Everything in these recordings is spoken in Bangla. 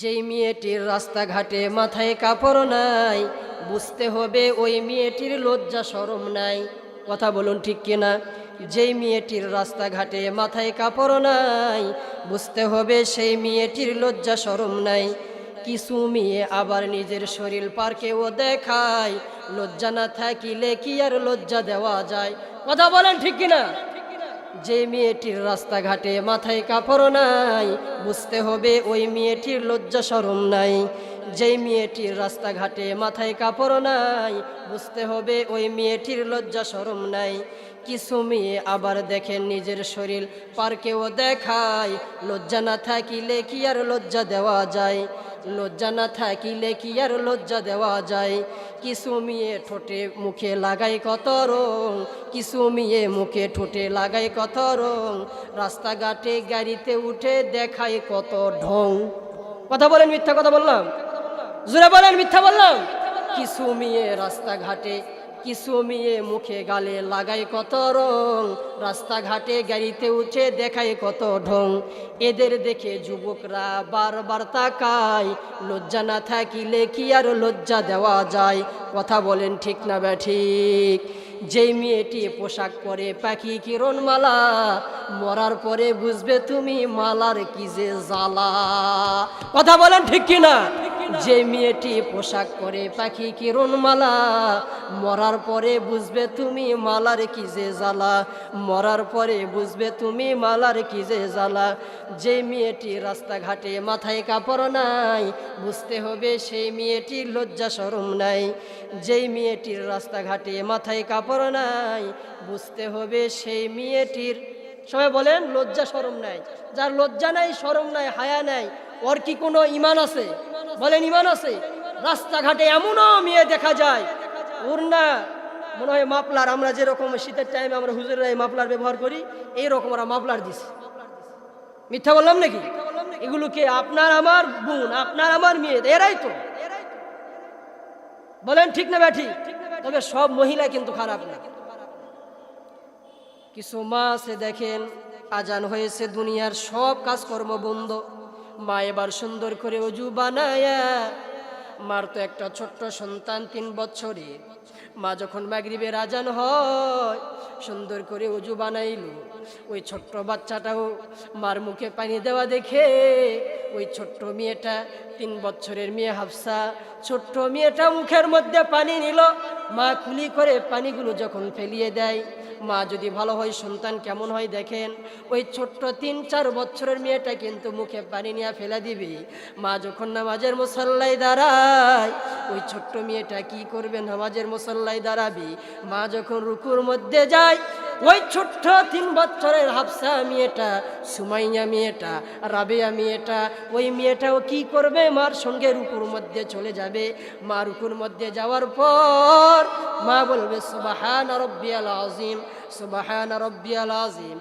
যেই মেয়েটির রাস্তাঘাটে মাথায় কাপড় নাই, বুঝতে হবে ওই মেয়েটির লজ্জা সরম নাই। কথা বলুন ঠিক কিনা? যেই মেয়েটির রাস্তাঘাটে মাথায় কাপড় নাই, বুঝতে হবে সেই মেয়েটির লজ্জা সরম নাই। কিছু মেয়ে আবার নিজের শরীর পার্কেও দেখায়, লজ্জা না থাকিলে কি আর লজ্জা দেওয়া যায়? কথা বলেন ঠিক কিনা? যে মেয়েটির রাস্তাঘাটে মাথায় কাপড় নাই, বুঝতে হবে ওই মেয়েটির লজ্জা সরম নাই। যেই মেয়েটির রাস্তাঘাটে মাথায় কাপড় নাই, বুঝতে হবে ওই মেয়েটির লজ্জা সরম নাই। কিছু মেয়ে আবার দেখেন নিজের শরীর পার্কেও দেখায়। লজ্জা না থাকিলে কি আর লজ্জা দেওয়া যায়? লজ্জা না থাকিলে কি আর লজ্জা দেওয়া যায়? কিছু মেয়ে ঠোঁটে মুখে লাগাই কত রং? কিছু মেয়ে মুখে ঠোঁটে লাগাই কত রং? রাস্তাঘাটে গাড়িতে উঠে দেখায় কত ঢং। কথা বলেন মিথ্যা কথা বললাম? জোরে বলেন মিথ্যা বললাম? কিছু মেয়ে রাস্তাঘাটে কিছু মেয়ে মুখে গালে লাগাই কত রং, রাস্তাঘাটে গাড়িতে উঠে দেখায় কত ঢং। এদের দেখে যুবকরা বারবার তাকায়, লজ্জা না থাকিলে কি আর লজ্জা দেওয়া যায়? কথা বলেন ঠিক না ব্যা ঠিক? যেই মেয়েটি পোশাক পরে পাখি কিরণ মালা মরার পরে বুঝবে তুমি মালার কি যে জ্বালা। কথা বলেন ঠিক কিনা? যে মেয়েটি পোশাক পরে পাখি কিরণ মালা মরার পরে বুঝবে তুমি মালার কি যে জ্বালা, মরার পরে বুঝবে তুমি মালার কি যে জ্বালা। যে মেয়েটি রাস্তাঘাটে মাথায় কাপড় নাই, বুঝতে হবে সেই মেয়েটির লজ্জা সরম নাই। যেই মেয়েটির রাস্তাঘাটে মাথায় কাপড় নাই, বুঝতে হবে সেই মেয়েটির, সবাই বলেন, লজ্জা সরম নাই। যার লজ্জা নাই, সরম নাই, হায়া নাই, ওর কি কোনো ইমান আছে? বলেন ইমান আছে। রাস্তাঘাটে এমনও মেয়ে দেখা যায়। ওর না মনে হয় মাপলার আমরা যেরকম শীতের টাইমে আমরা হুজুরের মাপলার ব্যবহার করি, এইরকম আমরা মাপলার দিছে। মিথ্যা বললাম নাকি? এগুলোকে আপনার আমার বোন, আপনার আমার মেয়ে, এরাই তো। বলেন, ঠিক না ব্যাঠি তবে সব মহিলা কিন্তু খারাপ না। কিছু মা আছে দেখেন, আজান হয়েছে, দুনিয়ার সব কাজকর্ম বন্ধ। মা এবার সুন্দর করে অজু বানায়া, মার তো একটা ছোট্ট সন্তান তিন বছরের মা যখন মাগরিবের রাজান হয়, সুন্দর করে অজু বানাইল। ওই ছোট্ট বাচ্চাটাও মার মুখে পানি দেওয়া দেখে, ওই ছোট্ট মেয়েটা তিন বছরের মেয়ে হাফসা, ছোট্ট মেয়েটা মুখের মধ্যে পানি নিল। মা খুলি করে পানিগুলো যখন ফেলিয়ে দেয় মা যদি ভালো হয়, সন্তান কেমন হয় দেখেন। ওই ছোট্ট তিন চার বছরের মেয়েটা কিন্তু মুখে পানি নিয়ে ফেলে দিবে। মা যখন নামাজের মুসল্লাই দাঁড়ায়, ওই ছোট্ট মেয়েটা কি করবে? নামাজের মুসল্লাই দাঁড়াবে। মা যখন রুকুর মধ্যে যায় ওই ছোট্ট তিন বছরের হাফসা মেয়েটা, সুমাইয়া মেয়েটা, রাবেয়া মেয়েটা, ওই মেয়েটাও কি করবে? মার সঙ্গে রুকুর মধ্যে চলে যাবে। মা রুকুর মধ্যে যাওয়ার পর মা বলবে, সুবাহান রব্বিয়াল আজিম সুবাহান রব্বিয়াল আজিম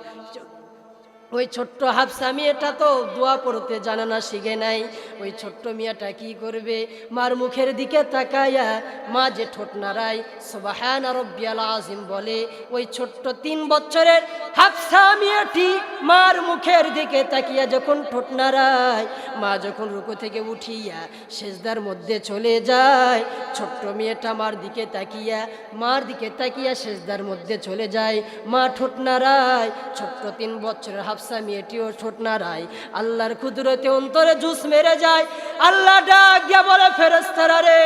ওই ছোট্ট হাফসা মেয়েটা তো দোয়া পড়তে জানে না শিখে নাই। ওই ছোট্ট মেয়েটা কি করবে? মার মুখের দিকে তাকায়া মা যে ঠোঁট নাড়ায়। সোবাহান রব্বিয়াল আজিম বলে, ওই ছোট্ট তিন বছরের হাফসা মেয়েটি মার মুখের দিকে তাকিয়া যখন ঠোঁট নাড়ায়, মা যখন রুকো থেকে উঠিয়া সেজদার মধ্যে চলে যায়, ছোট্ট মেয়েটা মার দিকে তাকিয়া, মার দিকে তাকিয়া সেজদার মধ্যে চলে যায়। মা ঠোঁট নাড়ায়, ছোট্ট তিন বছরের হাফসা মেয়েটিও ঠোঁট নাড়ায় আল্লাহর কুদরতে অন্তরে জুস মেরে যায়। আল্লাহ ডাক দিয়া বলে ফেরেস্তারা রে,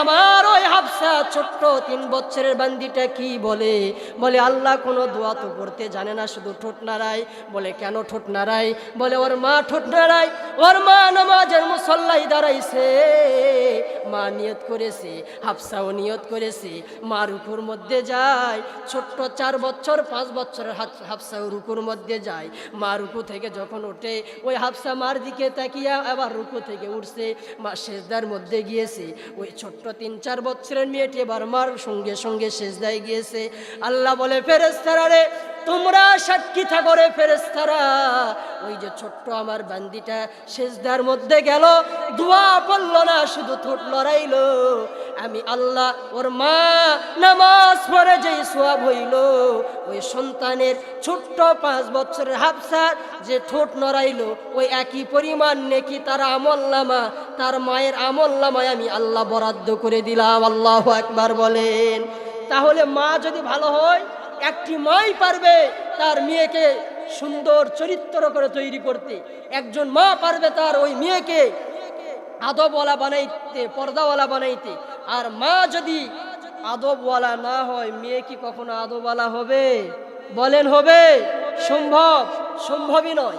আমার ওই হাফসা ছোট্ট তিন বছরের বান্দিটা কি বলে? বলে, আল্লাহ কোনো দোয়া তো পড়তে জানে না, শুধু ঠোঁট নাড়ায় বলে, কেন ঠোঁট নাড়ায় বলে, ওর মা ঠোঁট নাড়ায় ওর মা নামাজের মুসল্লাই দাঁড়াইছে। মা নিয়ত করেছে, হাফসাও নিয়ত করেছে। মা রুকুর মধ্যে যায়, ছোট্ট চার বছর, পাঁচ বছরের হাফসাও রুকুর মধ্যে যায়। মা রুকু থেকে যখন ওঠে, ওই হাফসা মার দিকে তাকিয়া আবার রুকু থেকে উঠছে, মা সেজদার মধ্যে গিয়েছে। ওই ছোট্ট তিন চার বছরের মেয়েটি এবার মার সঙ্গে সঙ্গে সেজদায় গিয়েছে। আল্লাহ বলে ফেরেস্তারা রে, তোমরা সাক্ষী থাকো রে ফেরেস্তারা ওই যে ছোট্ট আমার বান্দিটা সেজদার মধ্যে গেল, দোয়া পড়ল না, শুধু ঠোঁট লড়াইলো। আমি আল্লাহ, ওর মা নামাজ পরে যেই সোয়াব হইল, ওই সন্তানের ছোট্ট পাঁচ বছরের হাফসার যে ঠোঁট নড়াইল, ওই একই পরিমাণ নেকি তার আমল নামা, তার মায়ের আমল নামায় আমি আল্লাহ বরাদ্দ করে দিলাম। আল্লাহ একবার বলেন। তাহলে মা যদি ভালো হয়, একটি মাই পারবে তার মেয়েকে সুন্দর চরিত্র করে তৈরি করতে। একজন মা পারবে তার ওই মেয়েকে আদবওয়ালা বানাইতে, পর্দাওয়ালা বানাইতে। আর মা যদি আদবওয়ালা না হয়, মেয়ে কি কখনো আদবওয়ালা হবে? বলেন হবে। সম্ভব। সম্ভবই নয়।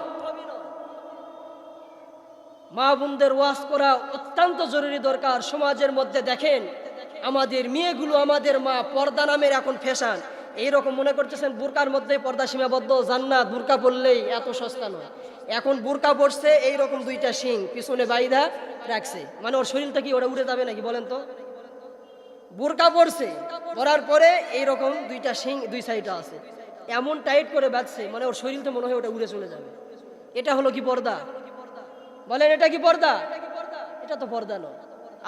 মা বোনদের ওয়াজ করা অত্যন্ত জরুরি দরকার। সমাজের মধ্যে দেখেন, আমাদের মেয়েগুলো আমাদের মা পর্দা নামের এখন ফ্যাশন। এইরকম মনে করতেছেন বুরকার মধ্যে পর্দা সীমাবদ্ধ, জান্নাত, বুরকা পড়লেই এত সস্তা নয়। এখন বুরকা পড়ছে এইরকম দুইটা শিং, পিছনে বাইধা রাখছে। মানে ওর শরীরটা কি ওরা উড়ে যাবে নাকি বলেন তো? বুরকা পরছে, পরার পরে এইরকম দুইটা শিং দুই সাইডে আছে। এমন টাইট করে বাঁধছে মানে ওর শরীরটা মনে হয় ওটা উড়ে চলে যাবে। এটা হলো কি পর্দা? বলেন, এটা কি পর্দা? এটা তো পর্দা নয়।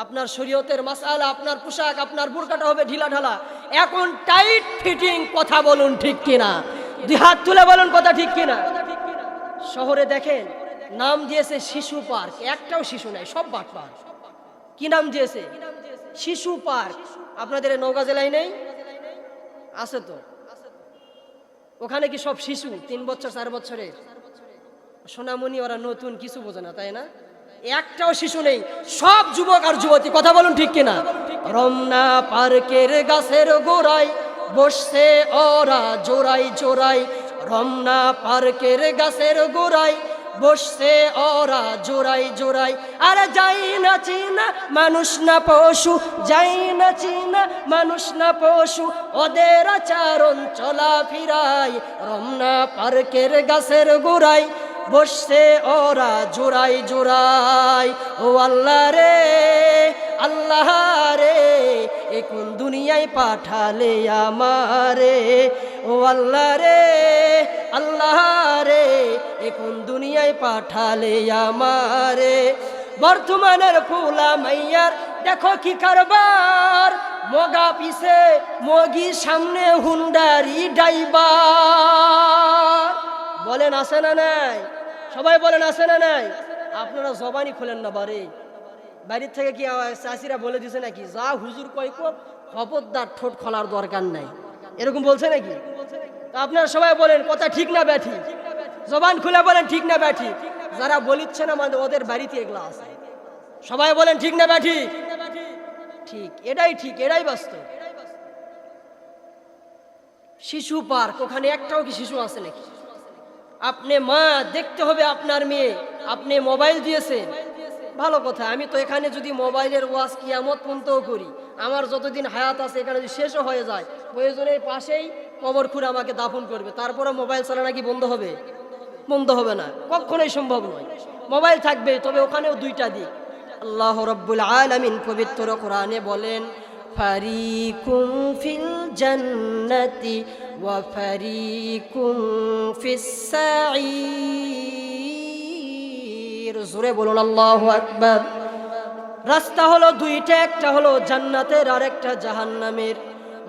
আপনার শরীয়তের মাসালা, আপনার পোশাক, আপনার বুরকাটা হবে ঢিলা ঢালা। এখন টাইট ফিটিং কথা বলুন ঠিক কিনা? দুই হাত তুলে বলুন কথা ঠিক কিনা? শহরে দেখেন, নাম দিয়েছে শিশু পার্ক। একটাও শিশু নাই, সব বাট পার্ক কি নাম দিয়েছে? শিশু পার্ক। আপনাদের নৌকা জেলায় নেই? আছে তো। ওখানে কি সব শিশু? তিন বছর, চার বছরের? সোনামণি, ওরা নতুন, কিছু বোঝে না, তাই না? একটাও শিশু নেই। সব যুবক আর যুবতী, কথা বলুন ঠিক কিনা? রমনা পার্কের গাছের গোড়ায় বসছে ওরা জোড়াই জোড়াই রমনা পার্কের গাছের গোড়ায় বসছে ওরা জোড়াই জোড়াই। আরে যাই না চিনা, মানুষ না পশু, যাই না চিনা, মানুষ না পশু, ওদের আচরণ চলা ফিরাই রমনা পার্কের গাছের গোড়ায় বসছে ওরা জোড়াই জোড়াই। ও আল্লাহ রে আল্লাহ রে, এ কোন দুনিয়ায় পাঠালে আমারে? ও আল্লাহ রে, আল্লাহ রে এ কোন দুনিয়ায় পাঠালে আমারে। বর্তমানের ফুলা মাইয়ার, দেখো কি কারবার। মগা পিছে মগি সামনে হুন্ডারি ড্রাইভার। বলেন, আছে না নাই? সবাই বলেন, আছে না নাই? আপনারা জবানি খোলেন না বারে। বাড়ির থেকে কি চাষিরা বলে দিছে নাকি? যা হুজুর কয় খবরদার ঠোঁট খোলার দরকার নাই। এরকম বলছে নাকি? আপনারা সবাই বলেন, কথা ঠিক না ব্যাঠি জবান খুলে বলেন, ঠিক না ব্যাঠি যারা বলিচ্ছে না মানে ওদের বাড়িতে এগুলা আছে। সবাই বলেন, ঠিক না ব্যাঠি ঠিক, এটাই ঠিক, এটাই বাস্তব। শিশু পার্ক, ওখানে একটাও কি শিশু আছে নাকি? আপনি মা, দেখতে হবে আপনার মেয়ে, আপনি মোবাইল দিয়েছেন। ভালো কথা, আমি তো এখানে যদি মোবাইলের ওয়াজ কিয়ামত পর্যন্তও করি, আমার যতদিন হায়াত আছে, এখানে যদি শেষও হয়ে যায় প্রয়োজনের পাশেই কবর খুঁড়ে আমাকে দাফন করবে, তারপরে মোবাইল চালানো কি বন্ধ হবে? বন্ধ হবে না, কখনোই সম্ভব নয়। মোবাইল থাকবে, তবে ওখানেও দুইটা দিক। আল্লাহ রব্বুল আলামিন পবিত্র কোরআনে বলেন ওয়া জোরে বলুন রাস্তা হলো দুইটা, একটা হলো জান্নাতের আর একটা জাহান্নামের।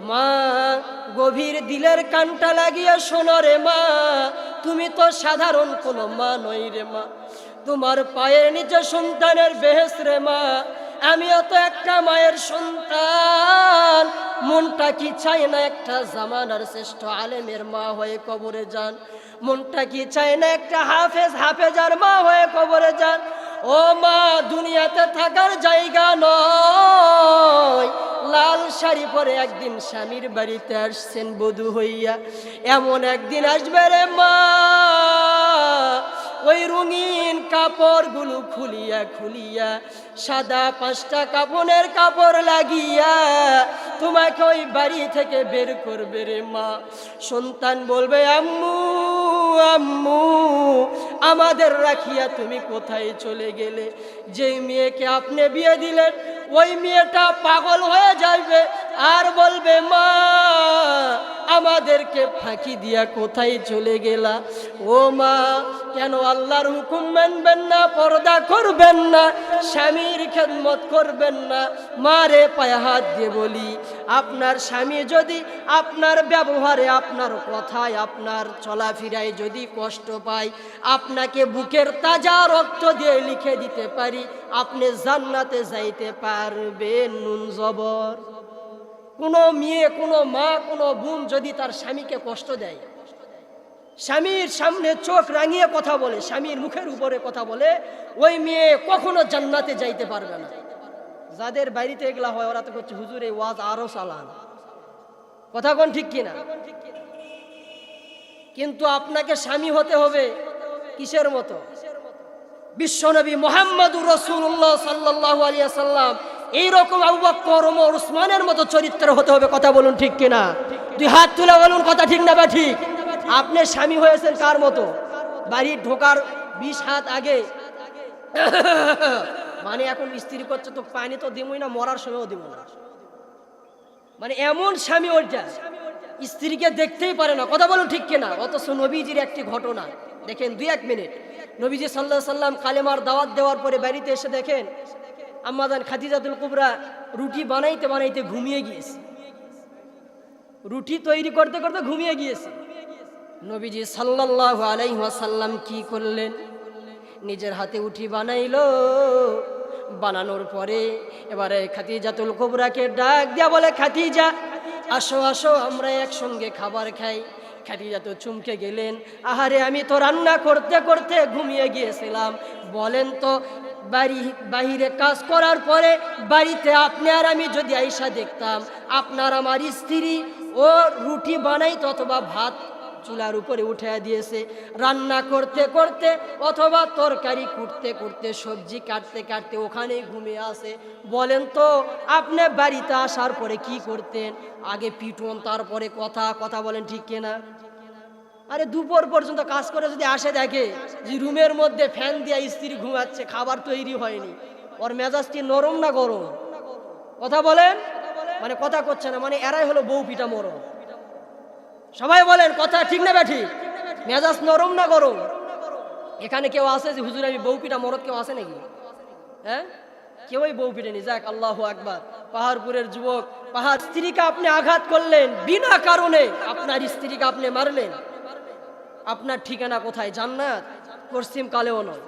মা, গভীর দিলের কানটা লাগিয়ে শোনো রে মা তুমি তো সাধারণ কোনো মা নই রে মা। তোমার পায়ের নিচে সন্তানের বেহেস রে মা। আমিও তো একটা মায়ের সন্তান। মনটা কি চায় না একটা জামানার শ্রেষ্ঠ আলেমের মা হয়ে কবরে যান? মনটা কি চায় না একটা হাফেজ, হাফেজার মা হয়ে কবরে যান? ও মা, দুনিয়াতে থাকার জায়গা নয়। লাল শাড়ি পরে একদিন স্বামীর বাড়িতে আসছেন বধূ হইয়া। এমন একদিন আসবে রে মা ওই রঙিন কাপড়গুলো খুলিয়া খুলিয়া, সাদা পাঁচটা কাপড়ের কাপড় লাগিয়া তোমাকে ওই বাড়ি থেকে বের করবে রে মা। সন্তান বলবে, আম্মু আম্মু, আমাদের রাখিয়া তুমি কোথায় চলে গেলে? যেই মেয়েকে আপনি বিয়ে দিলেন, ওই মেয়েটা পাগল হয়ে যাবে আর বলবে, মা আমাদেরকে ফাঁকি দিয়া কোথায় চলে গেলা? ও মা, কেন আল্লাহর হুকুম মানবেন না, পর্দা করবেন না, স্বামীর খেদমত করবেন না? মারে পায়ে হাত দিয়ে বলি, আপনার স্বামী যদি আপনার ব্যবহারে, আপনার কথায়, আপনার চলাফেরায় যদি কষ্ট পায়, আপনাকে বুকের তাজা রক্ত দিয়ে লিখে দিতে পারি, আপনি জান্নাতে যাইতে পারবেন, নুন জবর। কোনো মেয়ে, কোনো মা, কোনো বোন যদি তার স্বামীকে কষ্ট দেয়, স্বামীর সামনে চোখ রাঙিয়ে কথা বলে, স্বামীর মুখের উপরে কথা বলে, ওই মেয়ে কখনো জান্নাতে যাইতে পারবে না। যাদের বাড়িতে এগুলা হয়, ওরা তো করছে, হুজুর, এই ওয়াজ আরও চালান। কথা কোন ঠিক কিনা? কিন্তু আপনাকে স্বামী হতে হবে কিসের মতো? বিশ্বনবী মোহাম্মদুর রসুল্লাহ সাল্লাহ আলিয়া সাল্লাম এইরকম আবু বক্কর, ওমর উসমানের মতো চরিত্র হতে হবে, কথা বলুন ঠিক কিনা? দুই হাত তুলে বলুন, কথা ঠিক না বা ঠিক আপনি স্বামী হয়েছেন কার মতো? বাড়ির ঢোকার বিশ হাত আগে। মানে এখন স্ত্রী করছে তো পানি তো দিবই না, মরার সময়ও দিব না। মানে এমন স্বামী ওইটা, স্ত্রীকে দেখতেই পারে না, কথা বলুন ঠিক কিনা? অথচ নবীজির একটি ঘটনা, দেখেন দুই এক মিনিট। নবীজি সাল্লাহ সাল্লাম কালেমার দাওয়াত দেওয়ার পরে বাড়িতে এসে দেখেন আম্মাদান খাদিজাতুল কুবরা রুটি বানাইতে বানাইতে ঘুমিয়ে গিয়েছে। রুটি তৈরি করতে করতে ঘুমিয়ে গিয়েছে। নবীজি সাল্লাহ আলাইহাসাল্লাম কি করলেন? নিজের হাতে উঠি বানাইলো। বানানোর পরে এবারে খাতিজাতুল কুবরাকে ডাক দিয়া বলে খাতিজা আসো আসো, আমরা একসঙ্গে খাবার খাই। খাদিজা তো চুমকে গেলেন, আহারে, আমি তো রান্না করতে করতে ঘুমিয়ে গিয়েছিলাম। বলেন তো বাড়ি, বাহিরে কাজ করার পরে বাড়িতে আপনি আর আমি যদি আইসা দেখতাম, আপনার আমার স্ত্রী ও রুটি বানাইতো অথবা ভাত চুলার উপরে উঠে দিয়েছে। রান্না করতে করতে অথবা তরকারি কুটতে কুটতে, সবজি কাটতে কাটতে ওখানেই ঘুমিয়ে আসে বলেন তো, আপনি বাড়িতে আসার পরে কি করতেন? আগে পিটন, তারপরে কথা কথা বলেন ঠিক কিনা? আরে দুপুর পর্যন্ত কাজ করে যদি আসে দেখে যে রুমের মধ্যে ফ্যান দিয়া স্ত্রী ঘুমাচ্ছে, খাবার তৈরি হয়নি। ওর মেজাজটি নরম না গরম? কথা বলেন? মানে কথা করছে না মানে এরাই হলো বউ পিটা মরম সবাই বলেন, কথা ঠিক না ব্যাঠি মেজাজ নরম না গরম? এখানে কেউ আছে যে, হুজুর, আমি বউ পিটা মরদ কেউ আছে নাকি? হ্যাঁ? কেউই বউ পিটেনি যাক, আল্লাহ একবার পাহাড়পুরের যুবক, পাহাড় স্ত্রীকে আপনি আঘাত করলেন, বিনা কারণে আপনার স্ত্রীকে আপনি মারলেন। আপনার ঠিকানা কোথায়? জান্নাত? পশ্চিম কালেও নয়।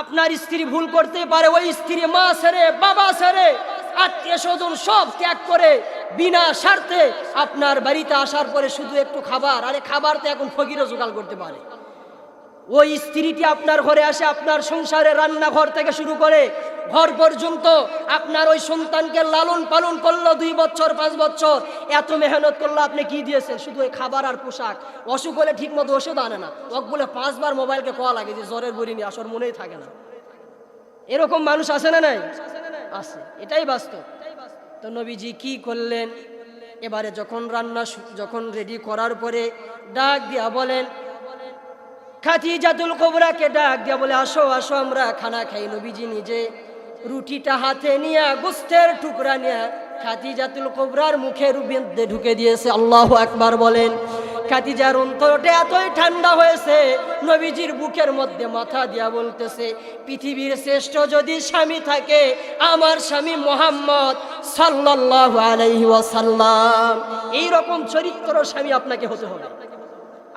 আপনার স্ত্রী ভুল করতে পারে, ওই স্ত্রী মা সেরে বাবা সেরে আত্মীয় স্বজন সব ত্যাগ করে, বিনা স্বার্থে আপনার বাড়িতে আসার পরে শুধু একটু খাবার, আরে খাবার তো এখন ফকিরও জোগাড় করতে পারে। ওই স্ত্রীটি আপনার ঘরে আসে, আপনার সংসারে রান্নাঘর থেকে শুরু করে ঘর পর্যন্ত আপনার ওই সন্তানকে লালন পালন করল দুই বছর, পাঁচ বছর। এত মেহনত করল, আপনি কি দিয়েছেন? শুধু ওই খাবার আর পোশাক। অসুখ হলে ঠিক মতো ওষুধ আনে না। ওক বলে পাঁচবার মোবাইলকে কওয়া লাগে যে, জ্বরের বড়ি নিয়ে আসর মনেই থাকে না। এরকম মানুষ আছে না নাই? আছে। এটাই বাস্তব। তো নবীজি কি করলেন? এবারে যখন রান্না যখন রেডি করার পরে ডাক দিয়া বলেন খাতিজাতুল কোবরাকে ডাক দিয়া বলে, আসো আসো, আমরা খানা খাই। নবীজি নিজে রুটিটা হাতে নিয়ে, গোস্তের টুকরা নিয়ে খাতিজাতুল কোবরার মুখের মধ্যে ঢুকে দিয়েছে। আল্লাহ একবার বলেন খাতিজার অন্তরটা এতই ঠান্ডা হয়েছে, নবীজির বুকের মধ্যে মাথা দিয়া বলতেছে, পৃথিবীর শ্রেষ্ঠ যদি স্বামী থাকে, আমার স্বামী মোহাম্মদ সাল্লাল্লাহু আলাইহি ওয়াসাল্লাম। এইরকম চরিত্র স্বামী আপনাকে হতে হবে।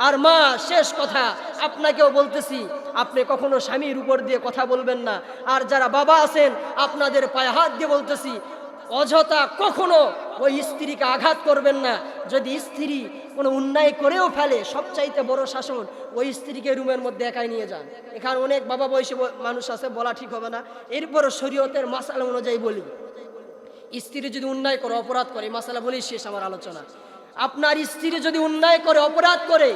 আর মা, শেষ কথা, আপনাকেও বলতেছি, আপনি কখনো স্বামীর উপর দিয়ে কথা বলবেন না। আর যারা বাবা আছেন, আপনাদের পায়ে হাত দিয়ে বলতেছি, অযথা কখনো ওই স্ত্রীকে আঘাত করবেন না। যদি স্ত্রী কোনো অন্যায় করেও ফেলে, সবচাইতে বড় শাসন, ওই স্ত্রীকে রুমের মধ্যে একাই নিয়ে যান। এখানে অনেক বাবা বয়সী মানুষ আছে, বলা ঠিক হবে না। এরপরও শরীয়তের মাসালা অনুযায়ী বলি, স্ত্রী যদি অন্যায় করে, অপরাধ করে মাসালা বলি শেষ আমার আলোচনা। আপনার স্ত্রী যদি অন্যায় করে, অপরাধ করে,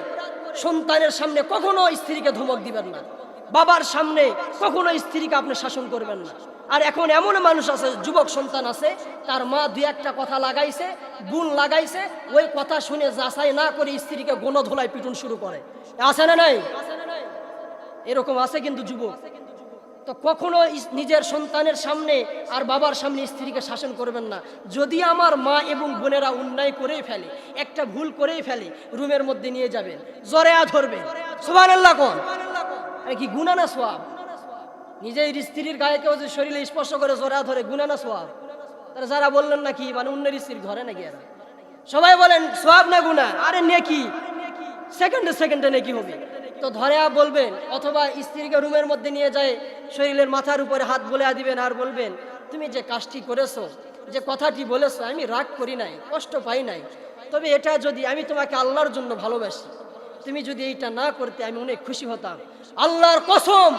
সন্তানের সামনে কখনো স্ত্রীকে ধমক দিবেন না। বাবার সামনে কখনো স্ত্রীকে আপনি শাসন করবেন না। আর এখন এমন মানুষ আছে, যুবক সন্তান আছে, তার মা দুই একটা কথা লাগাইছে, গুণ লাগাইছে, ওই কথা শুনে যাচাই না করে স্ত্রীকে গণধোলায় পিটুন শুরু করে। আছে না নাই? এরকম আছে কিন্তু যুবক। তো কখনো নিজের সন্তানের সামনে আর বাবার সামনে স্ত্রীকে শাসন করবেন না। যদি আমার মা এবং বোনেরা অন্যায় করেই ফেলে, একটা ভুল করেই ফেলে, রুমের মধ্যে নিয়ে যাবেন জরেয়া ধরবে সোবান আল্লাহ কোন। কি গুণা না সোয়াব? নিজের স্ত্রীর গায়ে কেউ যে শরীরে স্পর্শ করে জোড়া ধরে গুণা না সোয়াব? তারা যারা বললেন নাকি মানে অন্যের স্ত্রী ধরে নাকি এরা? সবাই বলেন, সোয়াব না গুণা আরে নেকি? সেকেন্ডে সেকেন্ডে নেকি হবে। তো ধরে বলবেন, অথবা স্ত্রীকে রুমের মধ্যে নিয়ে যায়, শরীরের মাথার উপরে হাত বলে দিবেন আর বলবেন, তুমি যে কাজটি করেছ, যে কথাটি বলেছ, আমি রাগ করি নাই, কষ্ট পাই নাই। তবে এটা যদি আমি তোমাকে আল্লাহর জন্য ভালোবাসি, তুমি যদি এইটা না করতে, আমি অনেক খুশি হতাম। আল্লাহর কসম,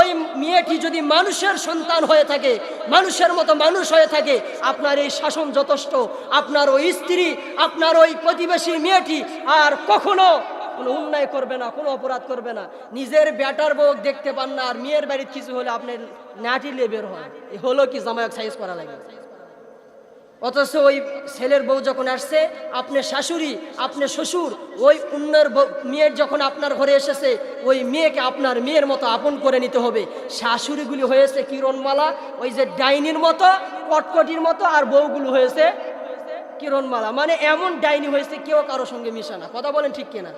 ওই মেয়েটি যদি মানুষের সন্তান হয়ে থাকে, মানুষের মতো মানুষ হয়ে থাকে, আপনার এই শাসন যথেষ্ট, আপনার ওই স্ত্রী, আপনার ওই প্রতিবেশী মেয়েটি আর কখনো কোনো অন্যায় করবে না, কোনো অপরাধ করবে না। নিজের ব্যাটার বউ দেখতে পান না, আর মেয়ের বাড়ির কিছু হলে আপনার নাটি লিয়ে বের এ হলো কি জামায়াত সাইজ করা লাগে। অথচ ওই ছেলের বউ যখন আসছে আপনার শাশুড়ি আপনার শ্বশুর, ওই অন্যের মেয়ের যখন আপনার ঘরে এসেছে, ওই মেয়েকে আপনার মেয়ের মতো আপন করে নিতে হবে। শাশুড়িগুলি হয়েছে কিরণমালা, ওই যে ডাইনির মতো, কটকটির মতো, আর বউগুলো হয়েছে কিরণমালা। মানে এমন ডাইনি হয়েছে, কেউ কারোর সঙ্গে মিশে না। কথা বলেন ঠিক কিনা?